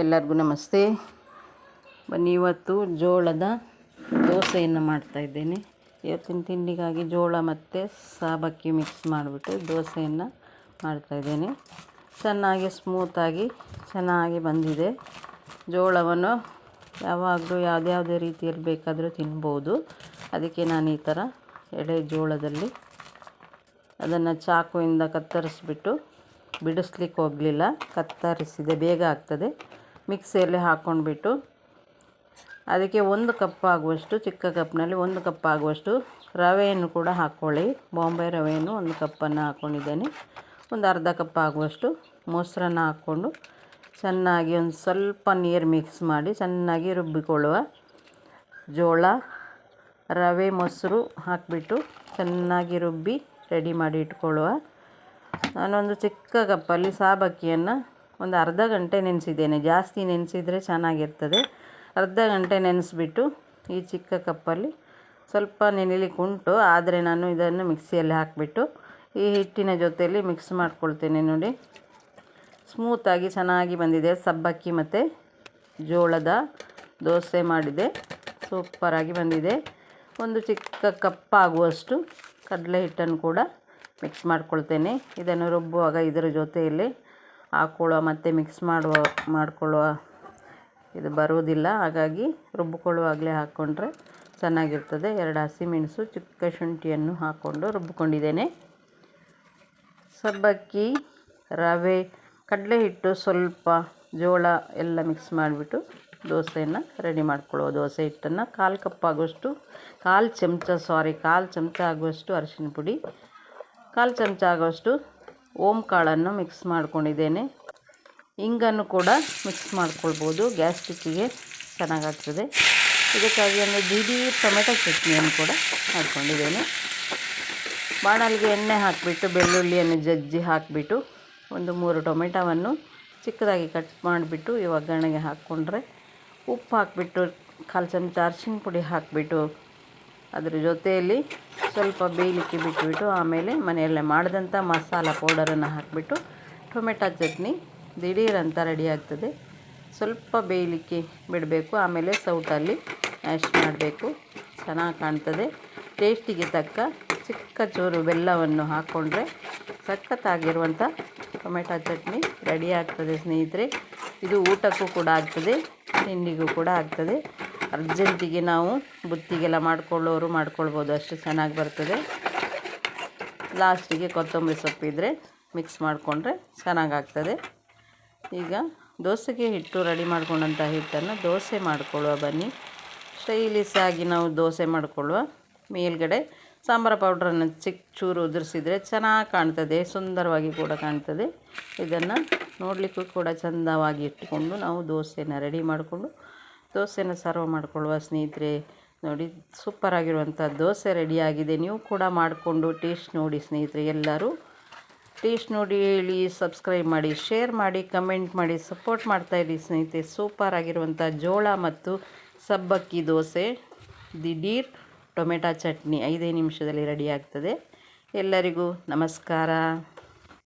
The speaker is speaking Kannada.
ಎಲ್ಲರಿಗೂ ನಮಸ್ತೆ. ಬನ್ನಿ, ಇವತ್ತು ಜೋಳದ ದೋಸೆಯನ್ನು ಮಾಡ್ತಾಯಿದ್ದೇನೆ ಇವತ್ತಿನ ತಿಂಡಿಗಾಗಿ ಜೋಳ ಮತ್ತು ಸಾಬಕ್ಕಿ ಮಿಕ್ಸ್ ಮಾಡಿಬಿಟ್ಟು ದೋಸೆಯನ್ನು ಮಾಡ್ತಾಯಿದ್ದೇನೆ ಚೆನ್ನಾಗಿ ಸ್ಮೂತಾಗಿ ಚೆನ್ನಾಗಿ ಬಂದಿದೆ. ಜೋಳವನ್ನು ಯಾವಾಗಲೂ ಯಾವುದ್ಯಾವುದೇ ರೀತಿಯಲ್ಲಿ ಬೇಕಾದರೂ ತಿನ್ಬೋದು. ಅದಕ್ಕೆ ನಾನು ಈ ಥರ ಎಳೆ ಜೋಳದಲ್ಲಿ ಅದನ್ನು ಚಾಕುವಿಂದ ಕತ್ತರಿಸ್ಬಿಟ್ಟು ಬಿಡಿಸ್ಲಿಕ್ಕೆ ಹೋಗಲಿಲ್ಲ. ಕತ್ತರಿಸಿದೆ, ಬೇಗ ಆಗ್ತದೆ. ಮಿಕ್ಸಿಯಲ್ಲಿ ಹಾಕ್ಕೊಂಡ್ಬಿಟ್ಟು ಅದಕ್ಕೆ ಒಂದು ಕಪ್ ಆಗುವಷ್ಟು, ಚಿಕ್ಕ ಕಪ್ನಲ್ಲಿ ಒಂದು ಕಪ್ ಆಗುವಷ್ಟು ರವೆಯನ್ನು ಕೂಡ ಹಾಕ್ಕೊಳ್ಳಿ. ಬಾಂಬೆ ರವೆಯನ್ನು ಒಂದು ಕಪ್ಪನ್ನು ಹಾಕ್ಕೊಂಡಿದ್ದೇನೆ. ಒಂದು ಅರ್ಧ ಕಪ್ ಆಗುವಷ್ಟು ಮೊಸರನ್ನು ಹಾಕ್ಕೊಂಡು ಚೆನ್ನಾಗಿ ಒಂದು ಸ್ವಲ್ಪ ನೀರು ಮಿಕ್ಸ್ ಮಾಡಿ ಚೆನ್ನಾಗಿ ರುಬ್ಬಿಕೊಳ್ಳುವ ಜೋಳ, ರವೆ, ಮೊಸರು ಹಾಕಿಬಿಟ್ಟು ಚೆನ್ನಾಗಿ ರುಬ್ಬಿ ರೆಡಿ ಮಾಡಿ ಇಟ್ಕೊಳ್ಳುವ. ನಾನೊಂದು ಚಿಕ್ಕ ಕಪ್ಪಲ್ಲಿ ಸಾಬಕ್ಕಿಯನ್ನು ಒಂದು ಅರ್ಧ ಗಂಟೆ ನೆನೆಸಿದ್ದೇನೆ. ಜಾಸ್ತಿ ನೆನೆಸಿದರೆ ಚೆನ್ನಾಗಿರ್ತದೆ. ಅರ್ಧ ಗಂಟೆ ನೆನೆಸ್ಬಿಟ್ಟು ಈ ಚಿಕ್ಕ ಕಪ್ಪಲ್ಲಿ ಸ್ವಲ್ಪ ನೆನಿಲಿಕ್ಕೆ ಉಂಟು. ಆದರೆ ನಾನು ಇದನ್ನು ಮಿಕ್ಸಿಯಲ್ಲಿ ಹಾಕಿಬಿಟ್ಟು ಈ ಹಿಟ್ಟಿನ ಜೊತೆಯಲ್ಲಿ ಮಿಕ್ಸ್ ಮಾಡ್ಕೊಳ್ತೇನೆ ನೋಡಿ. ಸ್ಮೂತಾಗಿ ಚೆನ್ನಾಗಿ ಬಂದಿದೆ. ಸಬ್ಬಕ್ಕಿ ಮತ್ತು ಜೋಳದ ದೋಸೆ ಮಾಡಿದೆ. ಸೂಪರಾಗಿ ಬಂದಿದೆ. ಒಂದು ಚಿಕ್ಕ ಕಪ್ಪಾಗುವಷ್ಟು ಕಡಲೆ ಹಿಟ್ಟನ್ನು ಕೂಡ ಮಿಕ್ಸ್ ಮಾಡ್ಕೊಳ್ತೇನೆ. ಇದನ್ನು ರುಬ್ಬುವಾಗ ಇದರ ಜೊತೆಯಲ್ಲಿ ಹಾಕ್ಕೊಳ್ಳುವ, ಮತ್ತು ಮಿಕ್ಸ್ ಮಾಡುವ, ಮಾಡಿಕೊಳ್ಳುವ ಇದು ಬರುವುದಿಲ್ಲ. ಹಾಗಾಗಿ ರುಬ್ಬಿಕೊಳ್ಳುವಾಗಲೇ ಹಾಕ್ಕೊಂಡ್ರೆ ಚೆನ್ನಾಗಿರ್ತದೆ. ಎರಡು ಹಸಿಮೆಣಸು ಚಿಕ್ಕ ಶುಂಠಿಯನ್ನು ಹಾಕ್ಕೊಂಡು ರುಬ್ಬಿಕೊಂಡಿದ್ದೇನೆ ಸಬ್ಬಕ್ಕಿ, ರವೆ ಕಡಲೆ ಹಿಟ್ಟು ಸ್ವಲ್ಪ ಜೋಳ ಎಲ್ಲ ಮಿಕ್ಸ್ ಮಾಡಿಬಿಟ್ಟು ದೋಸೆಯನ್ನು ರೆಡಿ ಮಾಡ್ಕೊಳ್ಳುವ. ದೋಸೆ ಹಿಟ್ಟನ್ನು ಕಾಲು ಕಪ್ ಆಗುವಷ್ಟು, ಕಾಲು ಚಮಚ ಸಾರಿ ಕಾಲು ಚಮಚ ಆಗುವಷ್ಟು ಅರಿಶಿನ ಪುಡಿ, ಕಾಲು ಚಮಚ ಆಗುವಷ್ಟು ಓಮ್ ಕಾಳನ್ನು ಮಿಕ್ಸ್ ಮಾಡ್ಕೊಂಡಿದ್ದೇನೆ. ಹಿಂಗನ್ನು ಕೂಡ ಮಿಕ್ಸ್ ಮಾಡ್ಕೊಳ್ಬೋದು. ಗ್ಯಾಸ್ಟಿಕ್ಕಿಗೆ ಚೆನ್ನಾಗಾಗ್ತದೆ ಇದಕ್ಕಾಗಿ ಒಂದು ದಿಢೀರ್ ಟೊಮೆಟೊ ಚಟ್ನಿಯನ್ನು ಕೂಡ ಮಾಡ್ಕೊಂಡಿದ್ದೇನೆ. ಬಾಣಲಿಗೆ ಎಣ್ಣೆ ಹಾಕಿಬಿಟ್ಟು, ಬೆಳ್ಳುಳ್ಳಿಯನ್ನು ಜಜ್ಜಿ ಹಾಕಿಬಿಟ್ಟು, ಒಂದು ಮೂರು ಟೊಮೆಟೊವನ್ನು ಚಿಕ್ಕದಾಗಿ ಕಟ್ ಮಾಡಿಬಿಟ್ಟು ಈ ಒಗ್ಗರಣೆಗೆ ಹಾಕ್ಕೊಂಡ್ರೆ ಉಪ್ಪು ಹಾಕಿಬಿಟ್ಟು, ಕಾಲು ಚಮಚ ಅರ್ಶಿನ ಪುಡಿ ಹಾಕಿಬಿಟ್ಟು ಅದ್ರ ಜೊತೆಯಲ್ಲಿ ಸ್ವಲ್ಪ ಬೇಯಲಿಕ್ಕೆ ಬಿಟ್ಬಿಟ್ಟು ಆಮೇಲೆ ಮನೆಯಲ್ಲೇ ಮಾಡಿದಂಥ ಮಸಾಲ ಪೌಡರನ್ನು ಹಾಕಿಬಿಟ್ಟು ಟೊಮೆಟೊ ಚಟ್ನಿ ದಿಢೀರಂತ ರೆಡಿ ಆಗ್ತದೆ. ಸ್ವಲ್ಪ ಬೇಯಲಿಕ್ಕೆ ಬಿಡಬೇಕು, ಆಮೇಲೆ ಸೌಟಲ್ಲಿ ಮ್ಯಾಶ್ ಮಾಡಬೇಕು. ಚೆನ್ನಾಗಿ ಕಾಣ್ತದೆ. ಟೇಸ್ಟಿಗೆ ತಕ್ಕ ಚಿಕ್ಕ ಚೂರು ಬೆಲ್ಲವನ್ನು ಹಾಕ್ಕೊಂಡ್ರೆ ಸಖತ್ತಾಗಿರುವಂಥ ಟೊಮೆಟೊ ಚಟ್ನಿ ರೆಡಿ ಆಗ್ತದೆ ಸ್ನೇಹಿತರೆ. ಇದು ಊಟಕ್ಕೂ ಕೂಡ ಆಗ್ತದೆ, ತಿಂಡಿಗೂ ಕೂಡ ಆಗ್ತದೆ. ಅರ್ಜೆಂಟಿಗೆ ನಾವು ಬುತ್ತಿಗೆಲ್ಲ ಮಾಡ್ಕೊಳ್ಳೋರು ಮಾಡ್ಕೊಳ್ಬೋದು, ಅಷ್ಟು ಚೆನ್ನಾಗಿ ಬರ್ತದೆ. ಲಾಸ್ಟಿಗೆ ಕೊತ್ತಂಬರಿ ಸೊಪ್ಪಿದ್ರೆ ಮಿಕ್ಸ್ ಮಾಡಿಕೊಂಡ್ರೆ ಚೆನ್ನಾಗಾಗ್ತದೆ ಈಗ ದೋಸೆಗೆ ಹಿಟ್ಟು ರೆಡಿ ಮಾಡ್ಕೊಂಡಂಥ ಹಿಟ್ಟನ್ನು ದೋಸೆ ಮಾಡಿಕೊಳ್ಳುವ, ಬನ್ನಿ. ಸ್ಟೈಲಿಸಾಗಿ ನಾವು ದೋಸೆ ಮಾಡಿಕೊಳ್ಳುವ. ಮೇಲ್ಗಡೆ ಸಾಂಬಾರ ಪೌಡ್ರನ್ನು ಚಿಕ್ಕ ಚೂರು ಉದುರಿಸಿದರೆ ಚೆನ್ನಾಗಿ ಕಾಣ್ತದೆ, ಸುಂದರವಾಗಿ ಕೂಡ ಕಾಣ್ತದೆ. ಇದನ್ನು ನೋಡಲಿಕ್ಕೂ ಕೂಡ ಚೆಂದವಾಗಿ ಇಟ್ಟುಕೊಂಡು ನಾವು ದೋಸೆನ ರೆಡಿ ಮಾಡಿಕೊಂಡು ದೋಸೆನ ಸರ್ವ್ ಮಾಡಿಕೊಳ್ಳುವ ಸ್ನೇಹಿತರೆ. ನೋಡಿ ಸೂಪರಾಗಿರುವಂಥ ದೋಸೆ ರೆಡಿಯಾಗಿದೆ ನೀವು ಕೂಡ ಮಾಡಿಕೊಂಡು ಟೇಸ್ಟ್ ನೋಡಿ ಸ್ನೇಹಿತರೆ ಎಲ್ಲರೂ. ಟೇಸ್ಟ್ ನೋಡಿ ಹೇಳಿ ಸಬ್ಸ್ಕ್ರೈಬ್ ಮಾಡಿ ಶೇರ್ ಮಾಡಿ ಕಮೆಂಟ್ ಮಾಡಿ ಸಪೋರ್ಟ್ ಮಾಡ್ತಾಯಿರಿ ಸ್ನೇಹಿತರೆ. ಸೂಪರಾಗಿರುವಂಥ ಜೋಳ ಮತ್ತು ಸಬ್ಬಕ್ಕಿ ದೋಸೆ, ದಿಢೀರ್ ಟೊಮೆಟೊ ಚಟ್ನಿ ಐದೇ ನಿಮಿಷದಲ್ಲಿ ರೆಡಿ ಆಗ್ತದೆ. ಎಲ್ಲರಿಗೂ ನಮಸ್ಕಾರ.